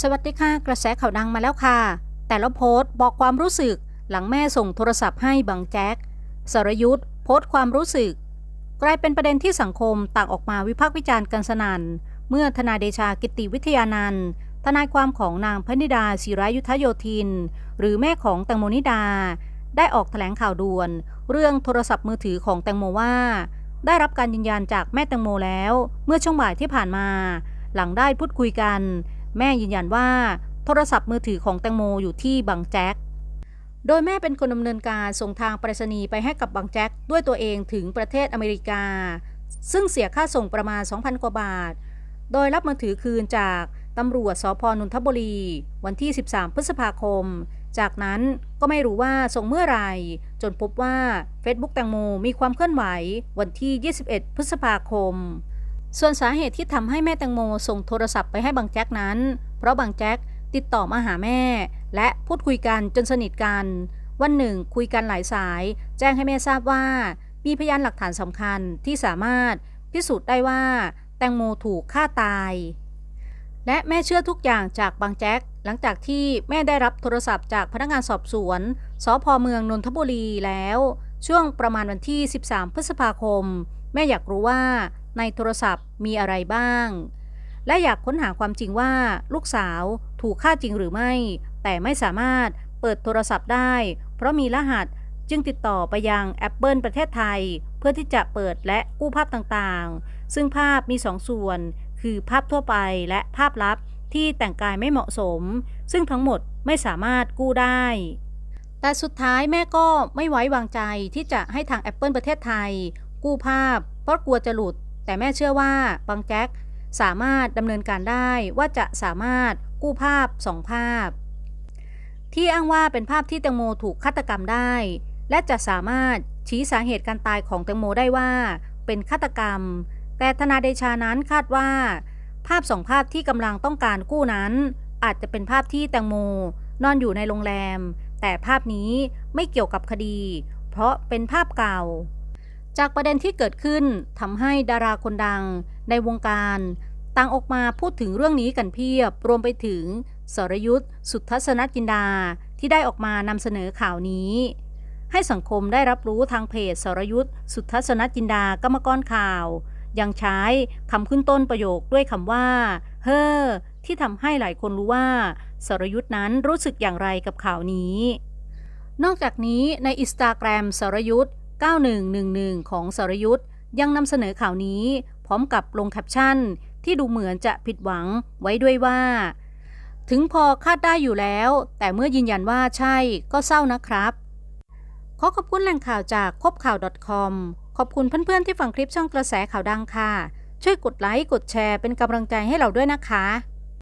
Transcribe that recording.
สวัสดีค่ะ กระแสข่าวดังมาแล้วค่ะ แต่ละโพสต์บอกความรู้สึกหลังแม่ส่งโทรศัพท์ให้บังแจ็คสรยุทธ์โพสต์ความรู้สึก กลายเป็นประเด็นที่สังคมต่างออกมาวิพากษ์วิจารณ์กันสนั่นเมื่อทนายเดชากิติวิทยานันท์ทนายความของนางพนิดาศิรายุทธโยธิน หรือแม่ของแตงโมนิดา ได้ออกแถลงข่าวด่วน เรื่องโทรศัพท์มือถือของแตงโมว่า ได้รับการยืนยันจากแม่แตงโมแล้ว เมื่อช่วงบ่ายที่ผ่านมา หลังได้พูดคุยกัน แม่ยืนยันว่าโทรศัพท์มือถือของแตงโมอยู่ที่บางแจ็ค โดยแม่เป็นคนดำเนินการส่งทางไปรษณีย์ไปให้กับบางแจ็คด้วยตัวเองถึงประเทศอเมริกา ซึ่งเสียค่าส่งประมาณ 2,000 กว่าบาท โดยรับมือถือคืนจากตำรวจสพนนทบุรี วันที่ 13 พฤษภาคม จากนั้นก็ไม่รู้ว่าส่งเมื่อไหร่ จนพบว่า Facebook แตงโมมีความเคลื่อนไหววันที่ 21 พฤษภาคม ส่วนสาเหตุที่ทำให้แม่แตงโมส่งโทรศัพท์ไปให้บางแจ็คนั้น เพราะบางแจ็คติดต่อมาหาแม่ และพูดคุยกันจนสนิทกัน วันหนึ่งคุยกันหลายสาย แจ้งให้แม่ทราบว่า มีพยานหลักฐานสำคัญที่สามารถพิสูจน์ได้ว่า แตงโมถูกฆ่าตาย และแม่เชื่อทุกอย่างจากบางแจ็คหลังจากที่แม่ได้รับโทรศัพท์จากพนักงานสอบสวนสพเมืองนนทบุรีแล้ว ช่วงประมาณวันที่ 13 พฤษภาคม แม่อยากรู้ว่า ในโทรศัพท์มีอะไรบ้าง และอยากค้นหาความจริงว่าลูกสาวถูกฆ่าจริงหรือไม่ แต่ไม่สามารถเปิดโทรศัพท์ได้ เพราะมีรหัสจึงติดต่อไปยัง Apple ประเทศไทย เพื่อที่จะเปิดและกู้ภาพต่างๆ ซึ่งภาพมีสองส่วน คือภาพทั่วไปและภาพลับที่แต่งกายไม่เหมาะสม ซึ่งทั้งหมดไม่สามารถกู้ได้ แต่สุดท้ายแม่ก็ไม่ไว้วางใจที่จะให้ทาง Apple ประเทศไทย กู้ภาพ เพราะกลัวจะหลุด แต่แม่เชื่อว่าบางแจ็คสามารถดำเนินการได้ว่าจะสามารถกู้ภาพสองภาพ ที่อ้างว่าเป็นภาพที่แตงโมถูกฆาตกรรมได้ และจะสามารถชี้สาเหตุการตายของแตงโมได้ว่า เป็นฆาตกรรม แต่ธนาเดชานั้นคาดว่า ภาพสองภาพที่กำลังต้องการกู้นั้น อาจจะเป็นภาพที่แตงโมนอนอยู่ในโรงแรม แต่ภาพนี้ไม่เกี่ยวกับคดี เพราะเป็นภาพเก่า จากประเด็นที่เกิดขึ้นทำให้ดาราคนดังในวงการ ต่างออกมาพูดถึงเรื่องนี้กันเพียบ รวมไปถึง สรยุทธ์สุทัศนจินดา ที่ได้ออกมานำเสนอข่าวนี้ ให้สังคมได้รับรู้ทางเพจสรยุทธ์สุทัศนจินดากรรมกรข่าว ยังใช้คำขึ้นต้นประโยคด้วยคำว่า เฮ้อที่ทำให้หลายคนรู้ว่า สรยุทธ์นั้นรู้สึกอย่างไรกับข่าวนี้ นอกจากนี้ในอินสตาแกรมสรยุทธ์ 9111 ของสรยุทธ์ยังนำเสนอข่าวนี้ พร้อมกับลงแคปชั่น ที่ดูเหมือนจะผิดหวังไว้ด้วยว่า ถึงพอคาดได้อยู่แล้ว แต่เมื่อยืนยันว่าใช่ก็เศร้านะครับ ขอขอบคุณแหล่งข่าวจากคบข่าว .com ขอบคุณเพื่อนๆที่ฟังคลิปช่องกระแสข่าวดังค่ะ ช่วยกดไลค์กดแชร์เป็นกำลังใจให้เราด้วยนะคะ